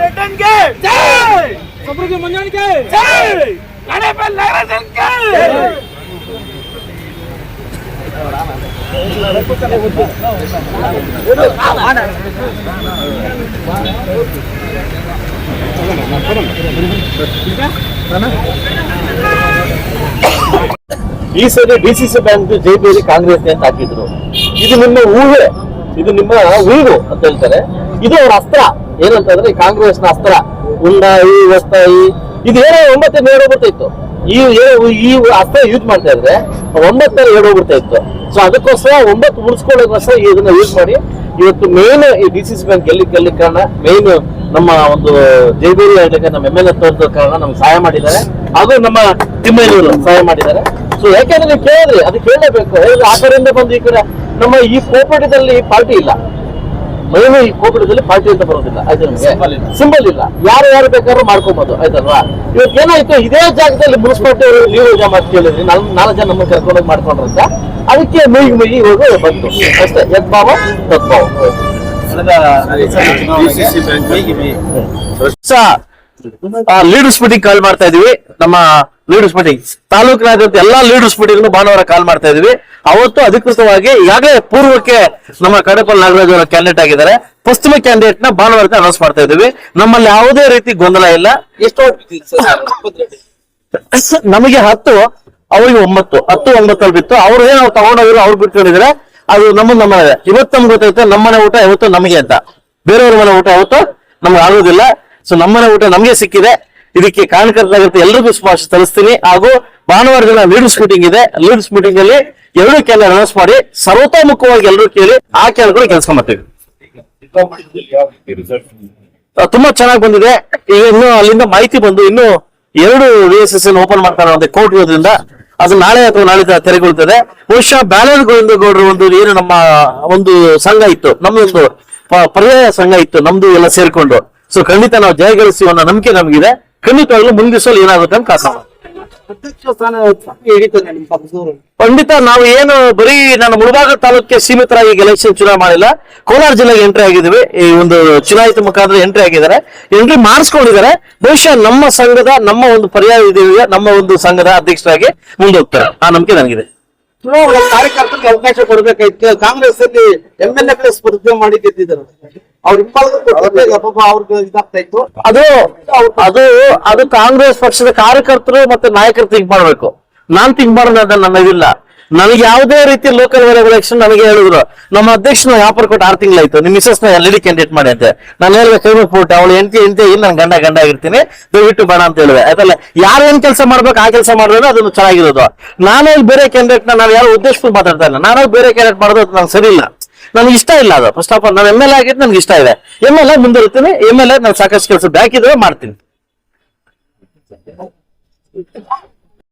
రెడ్డి సుబ్రహ్మణ్యానికి లడే పల్లె రజన్కి ಈ ಸರಿ ಡಿ ಸಿ ಸಿ ಬ್ಯಾಂಕ್ ಜೆಪಿಯಲ್ಲಿ ಕಾಂಗ್ರೆಸ್ ಅಂತ ಹಾಕಿದ್ರು. ಇದು ನಿಮ್ಮ ಊಹೆ, ಇದು ನಿಮ್ಮ ಉಳಿವು ಅಂತ ಹೇಳ್ತಾರೆ. ಇದು ಅವ್ರ ಅಸ್ತ್ರ. ಏನಂತಂದ್ರೆ ಕಾಂಗ್ರೆಸ್ನ ಅಸ್ತ್ರ. ಉಂಡಾಯಿ ವಸ್ತಾಯಿ ಇದು ಏನೋ ಒಂಬತ್ತು ಬರ್ತಾ ಇತ್ತು ಈ ಈ ಅಸ್ತ್ರ ಯೂಸ್ ಮಾಡ್ತಾ ಇದ್ರೆ ಒಂಬತ್ತನೇ ಎರಡು ಹೋಗ್ಬಿಡ್ತಾ ಇತ್ತು. ಸೊ ಅದಕ್ಕೋಸ್ಕರ ಒಂಬತ್ತು ಉಳಿಸ್ಕೊಳ್ಳೋಕೋಸ್ಕರ ಇದನ್ನ ಯೂಸ್ ಮಾಡಿ. ಇವತ್ತು ಮೇನ್ ಈ ಡಿ ಸಿ ಸಿ ಬ್ಯಾಂಕ್ ಗೆಲ್ಲಿ ಗೆಲ್ಲಿ ಕಾರಣ? ಮೇನ್ ನಮ್ಮ ಒಂದು ಜೈಬೇರಿ ಆಗ್ಲಿಕ್ಕೆ ನಮ್ಮ ಎಂ ಎಲ್ ಎ ತೋರಿದ ಕಾರಣ ನಮ್ಗೆ ಸಹಾಯ ಮಾಡಿದ್ದಾರೆ. ಹಾಗೂ ನಮ್ಮ ತಿಮ್ಮಯ್ಯನವರು ಸಹಾಯ ಮಾಡಿದ್ದಾರೆ. ಸೊ ಯಾಕೆಂದ್ರೆ ನೀವು ಕೇಳಿದ್ರಿ ಅದು ಕೇಳಲೇಬೇಕು. ಆ ಕಡೆಯಿಂದ ಬಂದು ಈ ಕಡೆ ನಮ್ಮ ಈ ಕೋಪರೇಟಿವ್ ಪಾರ್ಟಿ ಇಲ್ಲ. ಮೈನು ಈ ಕೋಪಿಡದಲ್ಲಿ ಪಾರ್ಟಿ ಅಂತ ಬರೋದಿಲ್ಲ ಆಯ್ತು ನಮಗೆ? ಸಿಂಬಲ್ ಇಲ್ಲ. ಯಾರು ಯಾರು ಬೇಕಾದ್ರೂ ಮಾಡ್ಕೊಬೋದು ಆಯ್ತಲ್ವಾ? ಇವತ್ತು ಏನಾಯ್ತು? ಇದೇ ಜಾಗದಲ್ಲಿ ಮುನ್ಸಿಪಾಲಿಟಿ ಅವರು ನೀವು ಜಮಾ ಕೇಳಿದ್ರಿ ನಾಲ್ಕು ನಾಲ್ಕು ಜನ ನಮ್ಮ ಕರ್ಕೊಂಡೋಗಿ ಮಾಡ್ಕೊಂಡ್ರಂತ? ಅದಕ್ಕೆ ಮುಗಿ ಮುಗಿ ಇವಾಗ ಬಂತು. ಅಷ್ಟೇ. ಯದ್ಭಾವ ತದ್ಭಾವ. ಲೀಡರ್ಸ್ ಮೀಟಿಂಗ್ ಕಾಲ್ ಮಾಡ್ತಾ ಇದೀವಿ ನಮ್ಮ ಲೀಡರ್ಸ್ ಮೀಟಿಂಗ್ ತಾಲೂಕಿನಾದ್ಯಂತ ಎಲ್ಲಾ ಲೀಡರ್ಸ್ ಮೀಟಿಂಗ್ ಭಾನುವಾರ ಕಾಲ್ ಮಾಡ್ತಾ ಇದೀವಿ ಅವತ್ತು ಅಧಿಕೃತವಾಗಿ ಈಗಾಗಲೇ ಪೂರ್ವಕ್ಕೆ ನಮ್ಮ ಕಡಪಲ್ ನಾಗರಾಜ್ ಅವರ ಕ್ಯಾಂಡಿಡೇಟ್ ಆಗಿದ್ದಾರೆ. ಪಶ್ಚಿಮ ಕ್ಯಾಂಡಿಡೇಟ್ನ ಭಾನುವಾರ ಅನೌನ್ಸ್ ಮಾಡ್ತಾ ಇದೀವಿ ನಮ್ಮಲ್ಲಿ ಯಾವುದೇ ರೀತಿ ಗೊಂದಲ ಇಲ್ಲ. ಎಷ್ಟು ನಮಗೆ ಹತ್ತು ಅವರಿಗೆ ಒಂಬತ್ತು. ಹತ್ತು ಒಂಬತ್ತಲ್ಲಿ ಬಿತ್ತು. ಅವ್ರು ಏನು ತಗೊಂಡೋಗಿರೋ ಅವ್ರು ಬಿಟ್ಕೊಂಡಿದ್ರೆ ಅದು ನಮ್ಮ ನಮ್ಮ ಇವತ್ತು ನಮ್ಗೆ ಗೊತ್ತಾಗುತ್ತೆ ನಮ್ಮನೆ ಊಟ ಇವತ್ತು ನಮಗೆ ಅಂತ. ಬೇರೆಯವ್ರ ಮನೆ ಊಟ ಯಾವತ್ತು ನಮ್ಗೆ ಆಗೋದಿಲ್ಲ. ಸೊ ನಮ್ಮನೆ ಊಟ ನಮಗೆ ಸಿಕ್ಕಿದೆ. ಇದಕ್ಕೆ ಕಾರಣಕರ್ತರಾಗಿರುತ್ತೆ ಎಲ್ಲರಿಗೂ ಶುಭಾಶಯ ತರಿಸ್ತೀನಿ ಹಾಗೂ ಭಾನುವಾರ ದಿನ ಲೀಡರ್ಸ್ ಮೀಟಿಂಗ್ ಇದೆ. ಲೀಡರ್ಸ್ ಮೀಟಿಂಗ್ ಅಲ್ಲಿ ಎರಡು ಅನೌನ್ಸ್ ಮಾಡಿ, ಸರ್ವತೋಮುಖವಾಗಿ ಎಲ್ಲರೂ ಕೇಳಿ, ಆ ಕೆಲಗಳು ಕೆಲಸ ಮಾಡ್ತೀವಿ. ತುಂಬಾ ಚೆನ್ನಾಗಿ ಬಂದಿದೆ. ಈಗ ಇನ್ನು ಅಲ್ಲಿಂದ ಮಾಹಿತಿ ಬಂದು ಇನ್ನು ಎರಡು ವಿ ಎಸ್ ಎಸ್ ಓಪನ್ ಮಾಡ್ತಾರೆ ಅಂತ ಕೋರ್ಟ್ ಇರೋದ್ರಿಂದ ಅದು ನಾಳೆ ಅಥವಾ ನಾಳೆ ತೆರೆಗೊಳ್ತದೆ. ಬಹುಶಃ ಬ್ಯಾಲರ್ ಗೋವಿಂದ ಗೌಡರು ಒಂದು ಏನು ನಮ್ಮ ಒಂದು ಸಂಘ ಇತ್ತು. ಒಂದು ಪರ್ಯಾಯ ಸಂಘ ಇತ್ತು. ನಮ್ದು ಎಲ್ಲ ಸೇರ್ಕೊಂಡು. ಸೊ ಖಂಡಿತ ನಾವು ಜಯ ಗಳಿಸುವ ನಂಬಿಕೆ ನಮಗಿದೆ. ಖಂಡಿತವಾಗ್ಲೂ ಮುಂದಿಸಲು ಸಲ ಏನಾಗುತ್ತೆ ಅಂತ ಕಾಸ ಖಂಡಿತ ನಾವು ಏನು ಬರೀ ನನ್ನ ಮುಳಬಾಗ ತಾಲೂಕಿಗೆ ಸೀಮಿತರಾಗಿ ಎಲೆಕ್ಷನ್ ಚುನಾವಣೆ ಮಾಡಿಲ್ಲ. ಕೋಲಾರ ಜಿಲ್ಲೆಗೆ ಎಂಟ್ರಿ ಆಗಿದ್ದೀವಿ. ಈ ಒಂದು ಚುನಾಯಿತ ಮುಖಾಂತರ ಎಂಟ್ರಿ ಆಗಿದ್ದಾರೆ. ಎಂಟ್ರಿ ಮಾಡಿಸ್ಕೊಂಡಿದ್ದಾರೆ. ಬಹುಶಃ ನಮ್ಮ ಸಂಘದ ನಮ್ಮ ಒಂದು ಪರ್ಯಾಯ ನಮ್ಮ ಒಂದು ಸಂಘದ ಅಧ್ಯಕ್ಷರಾಗಿ ಮುಂದೆ ಹೋಗ್ತಾರೆ ಆ ನಂಬಿಕೆ ನನಗಿದೆ. ಚುನಾವಣಾ ಕಾರ್ಯಕರ್ತರಿಗೆ ಅವಕಾಶ ಕೊಡ್ಬೇಕಾಯ್ತು. ಕಾಂಗ್ರೆಸ್ ಅಲ್ಲಿ ಎಂ ಎಲ್ ಎ ಸ್ಪರ್ಧೆ ಮಾಡಿ ಗೆದ್ದಿದ್ರು ಅವ್ರ ಅವ್ರಿಗೆ ಇದಾಗ್ತಾ ಇತ್ತು ಅದು ಅದು ಅದು ಕಾಂಗ್ರೆಸ್ ಪಕ್ಷದ ಕಾರ್ಯಕರ್ತರು ಮತ್ತೆ ನಾಯಕರು ಥಿಂಕ್ ಮಾಡ್ಬೇಕು. ನಾನ್ ಥಿಂಕ್ ಮಾಡೋದು ನನ್ನ ಇದಿಲ್ಲ ನನಗೆ ಯಾವುದೇ ರೀತಿ ಲೋಕಲ್ ಎಲೆಕ್ಷನ್ ನನಗೆ ಹೇಳಿದ್ರು. ನಮ್ಮ ಅಧ್ಯಕ್ಷನ ವ್ಯಾಪಾರ ಕೊಟ್ಟು ಆರು ತಿಂಗಳಾಯ್ತು. ನಿಮ್ಮ ಮಿಸಸ್ನ ಇಡಿ ಕ್ಯಾಂಡಿಡೇಟ್ ಮಾಡಿ ಅಂತ. ನಾನು ಹೇಳಿದೆ ಕೈ ಫೋಟ ಅವಳು ಎಂಟಿ ಎಂತ ಇನ್ನು ನಾನು ಗಂಡ ಗಂಡ ಆಗಿರ್ತೀನಿ. ದಯವಿಟ್ಟು ಬೇಡ ಅಂತ ಹೇಳಿದೆ. ಆಯ್ತಲ್ಲ, ಯಾರು ಏನ್ ಕೆಲಸ ಮಾಡ್ಬೇಕು, ಆ ಕೆಲಸ ಮಾಡಿದ್ರೆ ಅದನ್ನು ಚೆನ್ನಾಗಿರೋದು. ನಾನು ಬೇರೆ ಕ್ಯಾಂಡಿಡೇಟ್ ನಾನು ಯಾರು ಉದ್ದೇಶಪೂರ್ವ ಮಾತಾಡ್ತಾ ಇಲ್ಲ. ನಾನು ಬೇರೆ ಕ್ಯಾಂಡಿಡೇಟ್ ಮಾಡೋದು ನಂಗೆ ಸರಿ ಇಲ್ಲ. ನನಗೆ ಇಷ್ಟ ಇಲ್ಲ ಅದು. ಫಸ್ಟ್ ಆಫ್ ಆಲ್ ನಾನು ಎಂ ಎಲ್ ಎ ಆಗಿದ್ದು ನನಗೆ ಇಷ್ಟ ಇದೆ. ಎಂ ಎಲ್ ಎ ಮುಂದಿರ್ತೀನಿ. ಎಂ ಎಲ್ ಎ ನಾನು ಸಾಕಷ್ಟು ಕೆಲಸ ಬ್ಯಾಕ್ ಮಾಡ್ತೀನಿ.